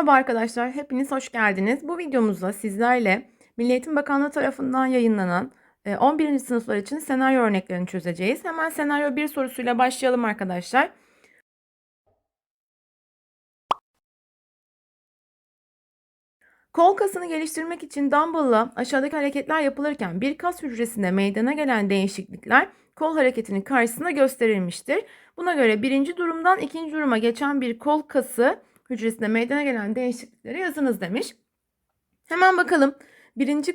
Merhaba arkadaşlar, hepiniz hoş geldiniz. Bu videomuzda sizlerle Milli Eğitim Bakanlığı tarafından yayınlanan e, 11. sınıflar için senaryo örneklerini çözeceğiz. Hemen senaryo 1 sorusuyla başlayalım arkadaşlar. Kol kasını geliştirmek için dumbbell'la aşağıdaki hareketler yapılırken bir kas hücresinde meydana gelen değişiklikler kol hareketinin karşısında gösterilmiştir. Buna göre birinci durumdan ikinci duruma geçen bir kol kası hücresinde meydana gelen değişiklikleri yazınız demiş. Hemen bakalım. Birinci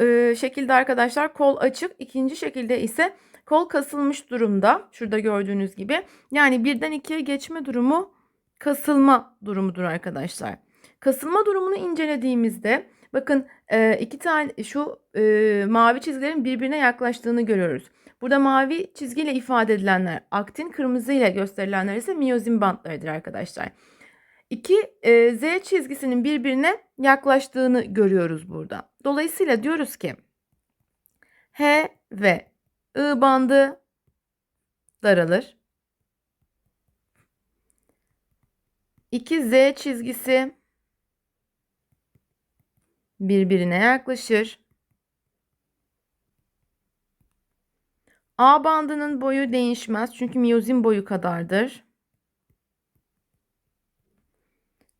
e, şekilde arkadaşlar kol açık, ikinci şekilde ise kol kasılmış durumda. Şurada gördüğünüz gibi. Yani birden ikiye geçme durumu kasılma durumudur arkadaşlar. Kasılma durumunu incelediğimizde bakın e, iki tane şu e, mavi çizgilerin birbirine yaklaştığını görüyoruz. Burada mavi çizgiyle ifade edilenler aktin, kırmızı ile gösterilenler ise miyozin bantlarıdır arkadaşlar. İki e, Z çizgisinin birbirine yaklaştığını görüyoruz burada. Dolayısıyla diyoruz ki H ve I bandı daralır. 2 Z çizgisi birbirine yaklaşır. A bandının boyu değişmez çünkü miyozin boyu kadardır.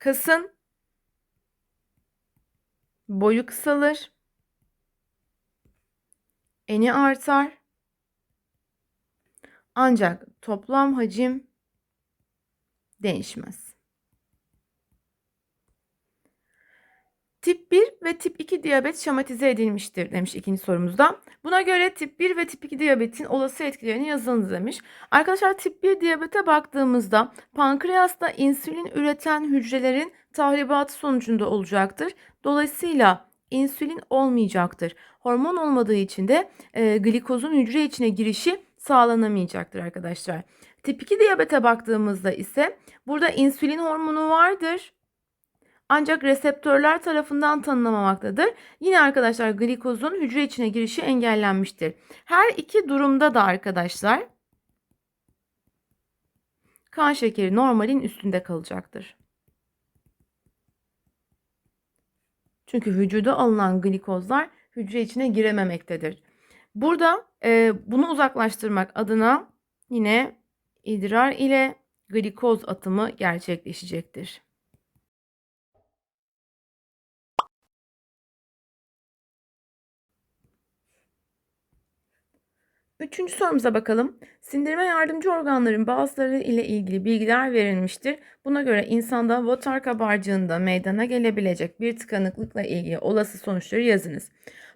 Kasın boyu kısalır. Eni artar. Ancak toplam hacim değişmez. Tip 1 ve tip 2 diyabet şematize edilmiştir demiş ikinci sorumuzda. Buna göre tip 1 ve tip 2 diyabetin olası etkilerini yazınız demiş. Arkadaşlar tip 1 diyabete baktığımızda pankreasta insülin üreten hücrelerin tahribatı sonucunda olacaktır. Dolayısıyla insülin olmayacaktır. Hormon olmadığı için de e, glikozun hücre içine girişi sağlanamayacaktır arkadaşlar. Tip 2 diyabete baktığımızda ise burada insülin hormonu vardır ancak reseptörler tarafından tanımlamaktadır. Yine arkadaşlar glikozun hücre içine girişi engellenmiştir. Her iki durumda da arkadaşlar kan şekeri normalin üstünde kalacaktır. Çünkü vücuda alınan glikozlar hücre içine girememektedir. Burada e, bunu uzaklaştırmak adına yine idrar ile glikoz atımı gerçekleşecektir. Üçüncü sorumuza bakalım. Sindirime yardımcı organların bazıları ile ilgili bilgiler verilmiştir. Buna göre insanda vatar kabarcığında meydana gelebilecek bir tıkanıklıkla ilgili olası sonuçları yazınız.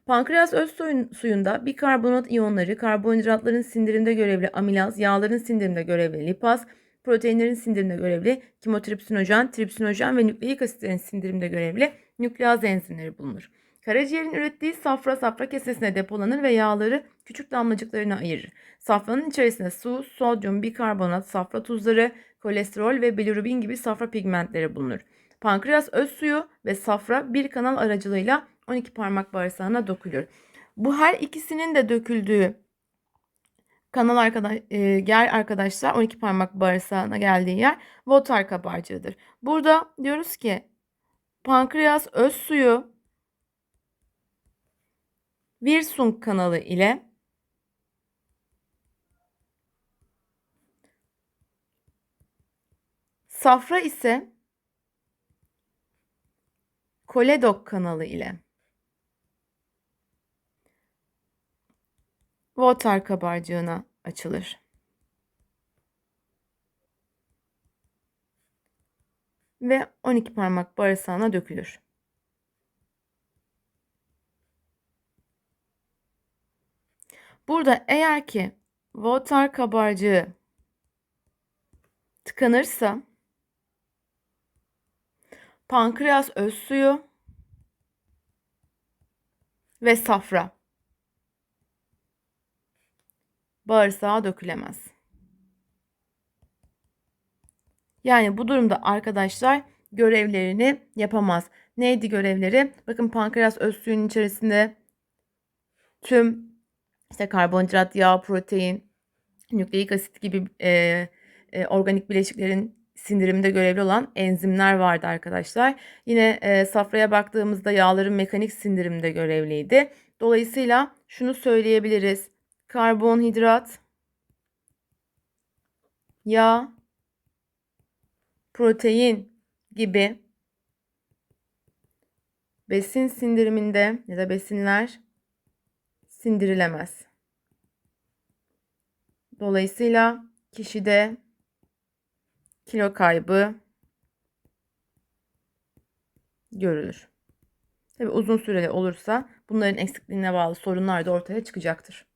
Pankreas öz suyunda bikarbonat iyonları, karbonhidratların sindirimde görevli amilaz, yağların sindirimde görevli lipaz, proteinlerin sindirimde görevli kimotripsinojen, tripsinojen ve nükleik asitlerin sindirimde görevli nükleaz enzimleri bulunur. Karaciğerin ürettiği safra safra kesesine depolanır ve yağları küçük damlacıklarına ayırır. Safranın içerisinde su, sodyum, bikarbonat, safra tuzları, kolesterol ve bilirubin gibi safra pigmentleri bulunur. Pankreas öz suyu ve safra bir kanal aracılığıyla 12 parmak bağırsağına dökülür. Bu her ikisinin de döküldüğü kanal arkadaş, e, yer arkadaşlar 12 parmak bağırsağına geldiği yer Votar kabarcığıdır. Burada diyoruz ki pankreas öz suyu Virsung kanalı ile Safra ise Koledok kanalı ile Votar kabarcığına açılır. Ve 12 parmak bağırsağına dökülür. Burada eğer ki Votar kabarcığı tıkanırsa pankreas öz suyu ve safra bağırsağa dökülemez. Yani bu durumda arkadaşlar görevlerini yapamaz. Neydi görevleri? Bakın pankreas öz suyun içerisinde tüm işte karbonhidrat, yağ, protein, nükleik asit gibi e, e, organik bileşiklerin sindirimde görevli olan enzimler vardı arkadaşlar. Yine e, safraya baktığımızda yağların mekanik sindirimde görevliydi. Dolayısıyla şunu söyleyebiliriz. Karbonhidrat, yağ, protein gibi besin sindiriminde ya da besinler sindirilemez. Dolayısıyla kişide kilo kaybı görülür. Tabi uzun süreli olursa bunların eksikliğine bağlı sorunlar da ortaya çıkacaktır.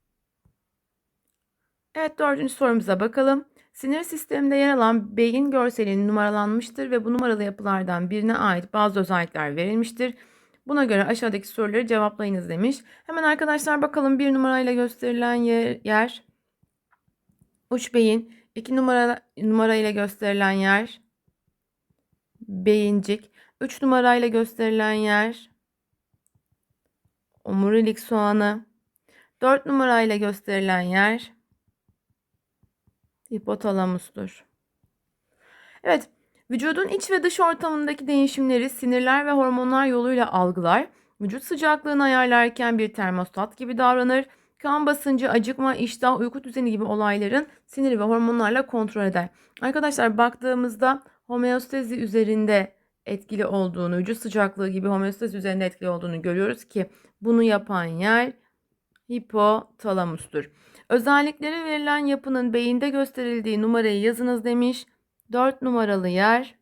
Evet dördüncü sorumuza bakalım. Sinir sisteminde yer alan beyin görseli numaralanmıştır ve bu numaralı yapılardan birine ait bazı özellikler verilmiştir. Buna göre aşağıdaki soruları cevaplayınız demiş. Hemen arkadaşlar bakalım bir numarayla gösterilen yer, yer. Uç beyin, iki numara numarayla gösterilen yer. Beyincik, üç numarayla gösterilen yer. Omurilik soğanı, dört numarayla gösterilen yer. Hipotalamustur. Evet, vücudun iç ve dış ortamındaki değişimleri sinirler ve hormonlar yoluyla algılar. Vücut sıcaklığını ayarlarken bir termostat gibi davranır. Kan basıncı, acıkma, iştah, uyku düzeni gibi olayların sinir ve hormonlarla kontrol eder. Arkadaşlar baktığımızda homeostezi üzerinde etkili olduğunu, vücut sıcaklığı gibi homeostezi üzerinde etkili olduğunu görüyoruz ki bunu yapan yer hipotalamustur. Özellikleri verilen yapının beyinde gösterildiği numarayı yazınız demiş. 4 numaralı yer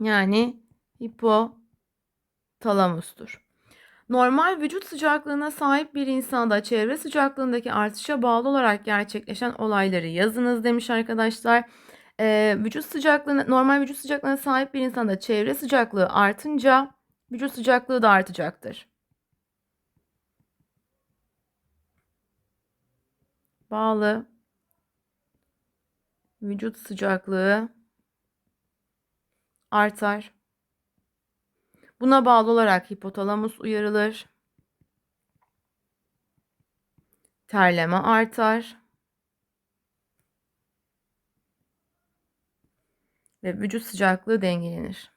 yani hipotalamustur. Normal vücut sıcaklığına sahip bir insanda çevre sıcaklığındaki artışa bağlı olarak gerçekleşen olayları yazınız demiş arkadaşlar. Ee, vücut sıcaklığına, normal vücut sıcaklığına sahip bir insanda çevre sıcaklığı artınca vücut sıcaklığı da artacaktır. Bağlı vücut sıcaklığı artar. Buna bağlı olarak hipotalamus uyarılır. Terleme artar. Ve vücut sıcaklığı dengelenir.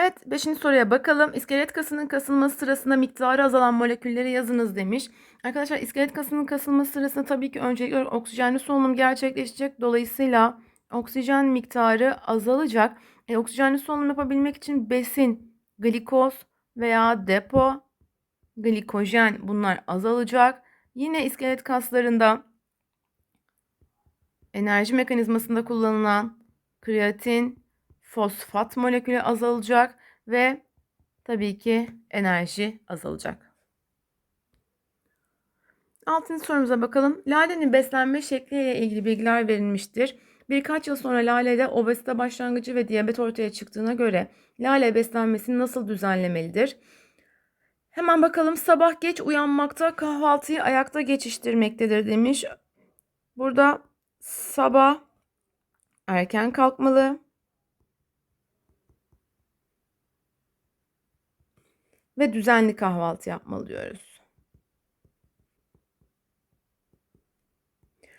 Evet, beşinci soruya bakalım. İskelet kasının kasılması sırasında miktarı azalan molekülleri yazınız demiş. Arkadaşlar iskelet kasının kasılması sırasında tabii ki öncelikle oksijenli solunum gerçekleşecek. Dolayısıyla oksijen miktarı azalacak. E, oksijenli solunum yapabilmek için besin, glikoz veya depo, glikojen bunlar azalacak. Yine iskelet kaslarında enerji mekanizmasında kullanılan kreatin, fosfat molekülü azalacak ve tabii ki enerji azalacak. Altıncı sorumuza bakalım. Lale'nin beslenme şekliyle ilgili bilgiler verilmiştir. Birkaç yıl sonra Lale'de obezite başlangıcı ve diyabet ortaya çıktığına göre Lale beslenmesini nasıl düzenlemelidir? Hemen bakalım sabah geç uyanmakta kahvaltıyı ayakta geçiştirmektedir demiş. Burada sabah erken kalkmalı. Ve düzenli kahvaltı yapmalı diyoruz.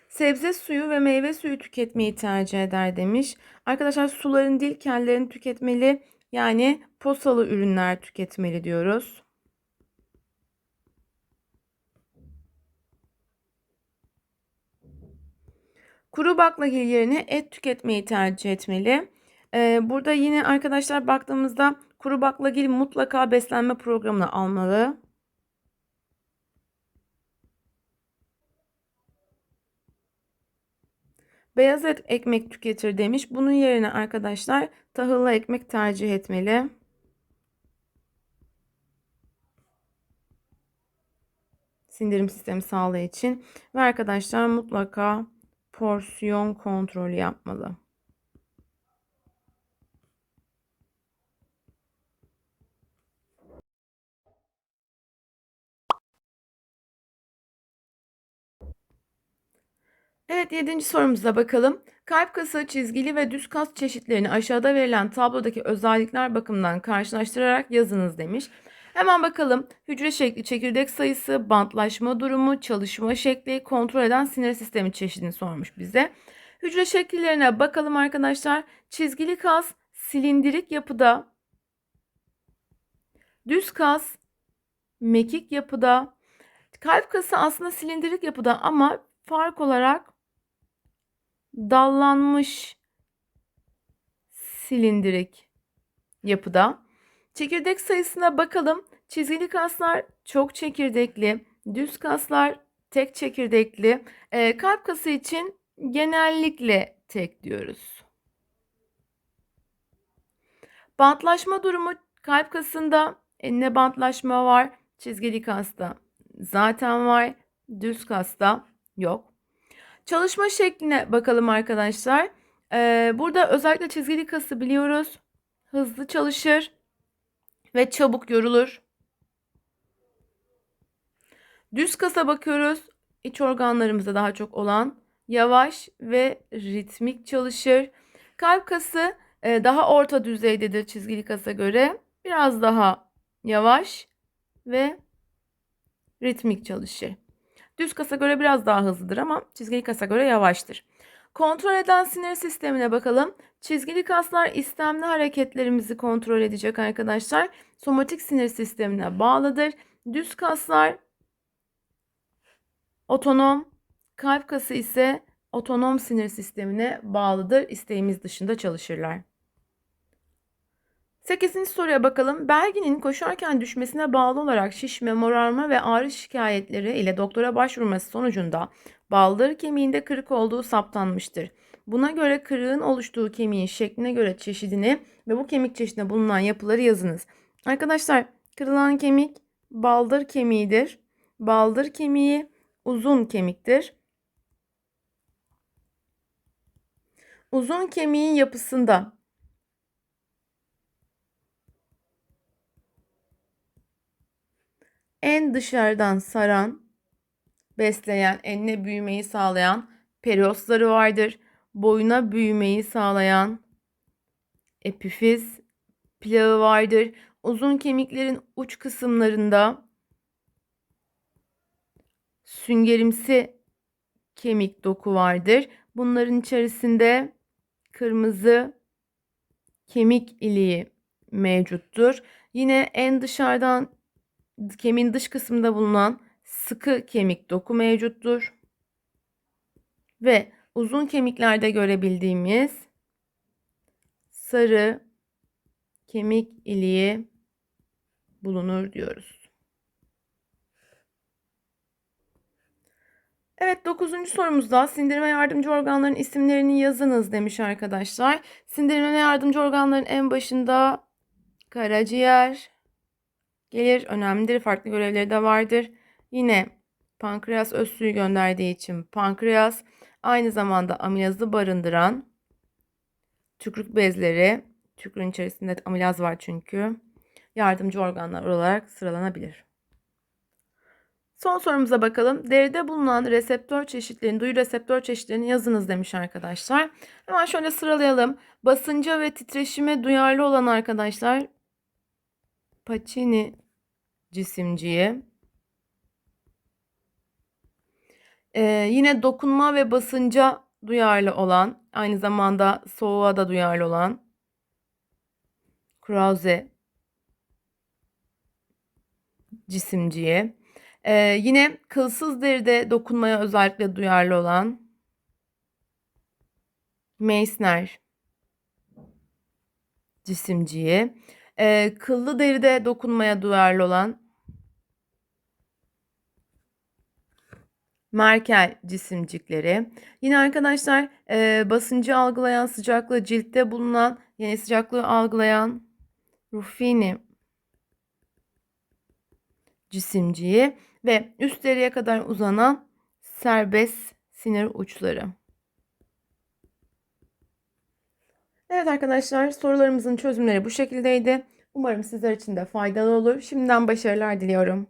Sebze suyu ve meyve suyu tüketmeyi tercih eder demiş. Arkadaşlar suların değil kellerini tüketmeli. Yani posalı ürünler tüketmeli diyoruz. Kuru baklagil yerine et tüketmeyi tercih etmeli. Ee, burada yine arkadaşlar baktığımızda kuru baklagil mutlaka beslenme programına almalı. Beyaz et ekmek tüketir demiş. Bunun yerine arkadaşlar tahıllı ekmek tercih etmeli. Sindirim sistemi sağlığı için. Ve arkadaşlar mutlaka porsiyon kontrolü yapmalı. Evet yedinci sorumuza bakalım. Kalp kası, çizgili ve düz kas çeşitlerini aşağıda verilen tablodaki özellikler bakımından karşılaştırarak yazınız demiş. Hemen bakalım. Hücre şekli, çekirdek sayısı, bantlaşma durumu, çalışma şekli, kontrol eden sinir sistemi çeşidini sormuş bize. Hücre şekillerine bakalım arkadaşlar. Çizgili kas silindirik yapıda. Düz kas mekik yapıda. Kalp kası aslında silindirik yapıda ama fark olarak dallanmış silindirik yapıda. Çekirdek sayısına bakalım. Çizgili kaslar çok çekirdekli, düz kaslar tek çekirdekli. Ee, kalp kası için genellikle tek diyoruz. Bantlaşma durumu kalp kasında e, ne bantlaşma var? Çizgili kasta zaten var. Düz kasta yok. Çalışma şekline bakalım arkadaşlar. Ee, burada özellikle çizgili kası biliyoruz. Hızlı çalışır ve çabuk yorulur. Düz kasa bakıyoruz. İç organlarımızda daha çok olan yavaş ve ritmik çalışır. Kalp kası e, daha orta düzeydedir çizgili kasa göre. Biraz daha yavaş ve ritmik çalışır. Düz kasa göre biraz daha hızlıdır ama çizgili kasa göre yavaştır. Kontrol eden sinir sistemine bakalım. Çizgili kaslar istemli hareketlerimizi kontrol edecek arkadaşlar. Somatik sinir sistemine bağlıdır. Düz kaslar otonom, kalp kası ise otonom sinir sistemine bağlıdır. İsteğimiz dışında çalışırlar. 8. soruya bakalım. Belgin'in koşarken düşmesine bağlı olarak şişme, morarma ve ağrı şikayetleri ile doktora başvurması sonucunda baldır kemiğinde kırık olduğu saptanmıştır. Buna göre kırığın oluştuğu kemiğin şekline göre çeşidini ve bu kemik çeşidinde bulunan yapıları yazınız. Arkadaşlar kırılan kemik baldır kemiğidir. Baldır kemiği uzun kemiktir. Uzun kemiğin yapısında en dışarıdan saran, besleyen, enine büyümeyi sağlayan periosları vardır. Boyuna büyümeyi sağlayan epifiz plağı vardır. Uzun kemiklerin uç kısımlarında süngerimsi kemik doku vardır. Bunların içerisinde kırmızı kemik iliği mevcuttur. Yine en dışarıdan kemiğin dış kısmında bulunan sıkı kemik doku mevcuttur. Ve uzun kemiklerde görebildiğimiz sarı kemik iliği bulunur diyoruz. Evet 9. sorumuzda sindirime yardımcı organların isimlerini yazınız demiş arkadaşlar. Sindirime yardımcı organların en başında karaciğer gelir. Önemlidir. Farklı görevleri de vardır. Yine pankreas öz suyu gönderdiği için pankreas aynı zamanda amilazı barındıran tükrük bezleri tükrüğün içerisinde amilaz var çünkü yardımcı organlar olarak sıralanabilir. Son sorumuza bakalım. Deride bulunan reseptör çeşitlerini, duyu reseptör çeşitlerini yazınız demiş arkadaşlar. Hemen şöyle sıralayalım. Basınca ve titreşime duyarlı olan arkadaşlar Pacini cisimciği. Ee, yine dokunma ve basınca duyarlı olan, aynı zamanda soğuğa da duyarlı olan Krause cisimciği. Ee, yine kılsız deride dokunmaya özellikle duyarlı olan Meissner cisimciği. Ee, kıllı deride dokunmaya duyarlı olan Merkel cisimcikleri. Yine arkadaşlar e, basıncı algılayan, sıcaklığı ciltte bulunan, yani sıcaklığı algılayan Ruffini cisimciği ve üst deriye kadar uzanan serbest sinir uçları. Evet arkadaşlar sorularımızın çözümleri bu şekildeydi. Umarım sizler için de faydalı olur. Şimdiden başarılar diliyorum.